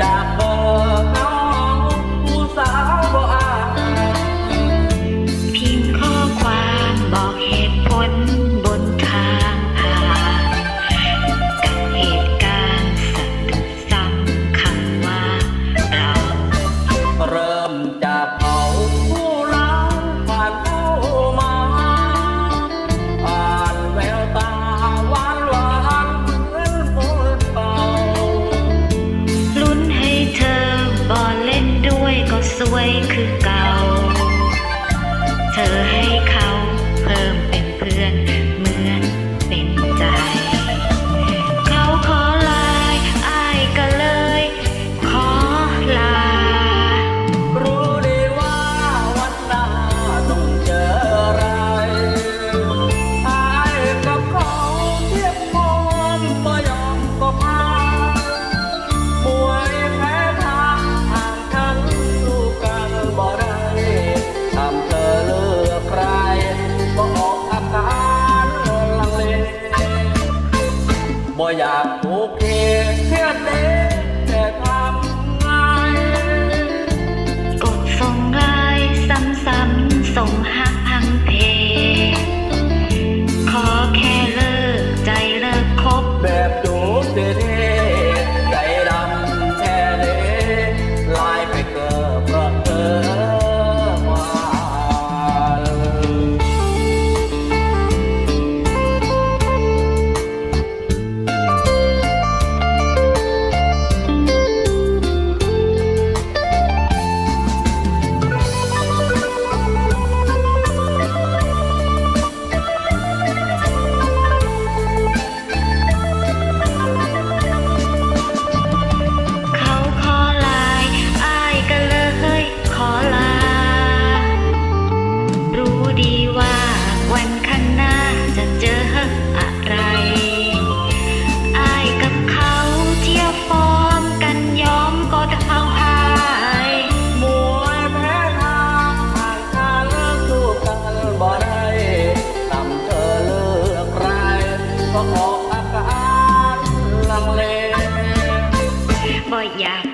จากบอก อยากโอเคเพื่อเด็กแต่ทำไงกดส่งไลน์ซ้ำๆส่งหักพังเพ 一样。